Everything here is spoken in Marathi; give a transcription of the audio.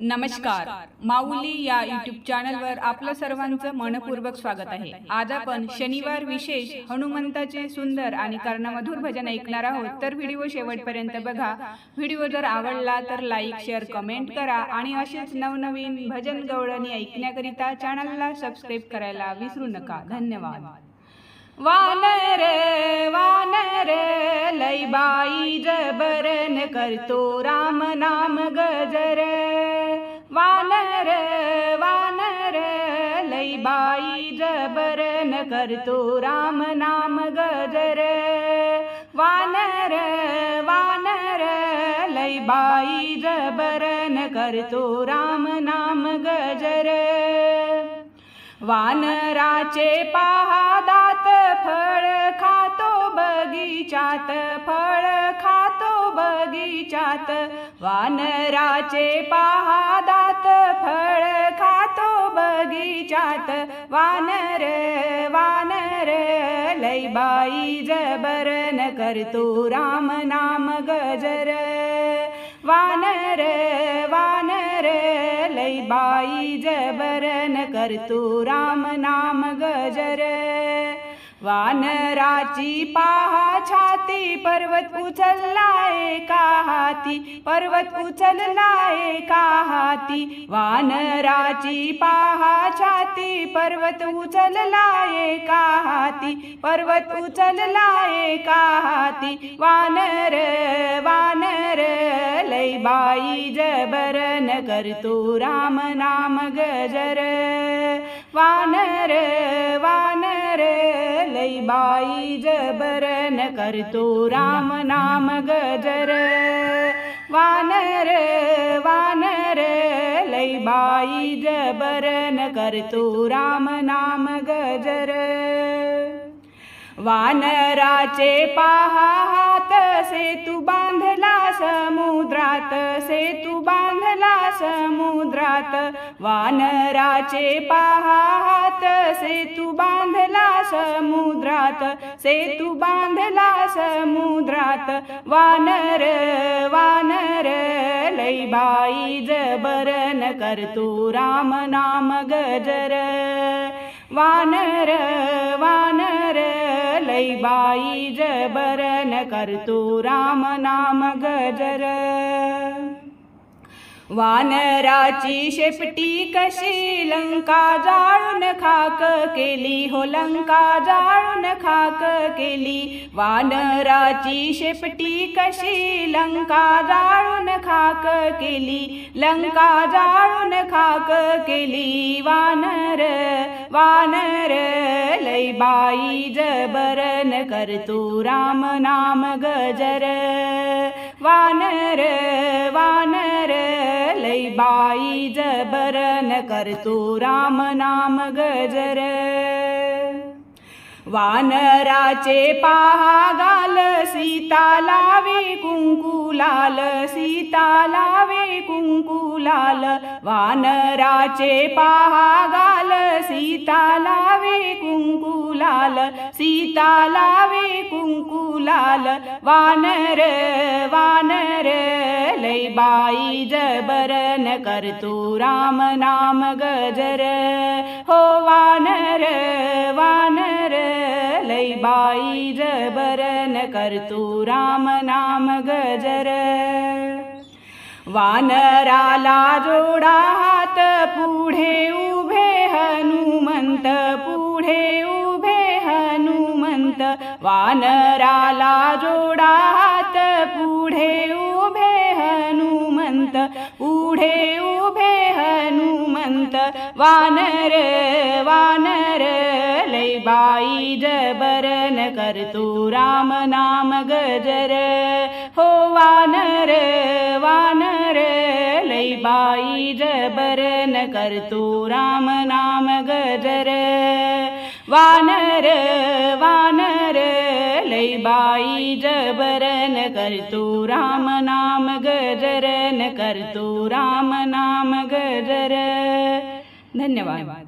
नमस्कार. माऊली या युट्यूब चॅनलवर आपलं सर्वांचं मनपूर्वक स्वागत आहे. आज आपण शनिवार विशेष हनुमंताचे सुंदर आणि कर्णमधुर भजन ऐकणार आहोत. तर व्हिडिओ शेवटपर्यंत बघा. व्हिडिओ जर आवडला तर लाईक शेअर कमेंट करा आणि असेच नवनवीन भजन गवळणी ऐकण्याकरिता चॅनलला सबस्क्राईब करायला विसरू नका. धन्यवाद. वानर वानर लैबाई जबरन करतो राम नाम गजर. बाई जबरन करतो राम नाम गजर. वानर वानर लैबाई जबरन करतो राम नाम गजर. वानराचे पहा दात फळ खातो बगीचात फळ खातो बगीचात. वानराचे पहा दात फळ खातो बगी बगीचात वानर वानर लैबाई जबरन करतो राम नाम गजर। वानर वानर लैबाई जबरन करतो राम नाम गजर वानराची पाहा छाती पर्वत उचलला एका हाती पर्वत उचलला एका हाती. वानराची पाहा छाती पर्वत उचलला एका हाती पर्वत उचलला एका हाती. वानर वानर लैबाई जबरन करतो राम नाम गजर. वान बाई जबरन करतो राम नाम गजर। वानर वानर लैबाई जबरन करतो राम नाम गजर। वानराचे पाहा हात सेतू बांधला समुद्रात सेतू बांधला समुद्रात. वानराचे पाहा हात सेतू बांधला समुद्रात सेतू बांधला समुद्रात. वानर वानर लैबाई जबरन करतो राम नाम गजर. वानर वानर लैबाई जबरन करतो राम नाम गजर वानराची शेपटी कशी लंका जाळून खाक केली? हो लंका जाळून खाक केली. वानराची शेपटी कशी लंका जाळून खाक केली? लंका जाळून खाक केली. वानर वानर लय बाई जबरन करतो राम नाम गजर. वानर वानर लैबाई जबरन करतो राम नाम गजर। वानराचे पहा गाल सीता लावे कुंकू लाल सीता लावे कुंकू लाल। वानराचे पहा गाल सीता लावे कुंकू लाल सीता लावे कुंकू लाल। वानर वानर। लैबाई जबरन करतो राम नाम गजर। हो वानर वानर लैबाई जबरन करतो राम नाम गजर। वानराला जोडा हात पुढे उभे हनुमंत पुढे उभे हनुमंत। वानराला जोडा हात पुढे पुढे उभे हनुमंत वानर वानर लैबाई जबरन करतो राम नाम गजर। हो वानर वानर लैबाई जबरन करतो राम नाम गजर। वानर वानर लैबाई जबरन करतो राम नाम गजरन करतो राम नाम गजर। धन्यवाद।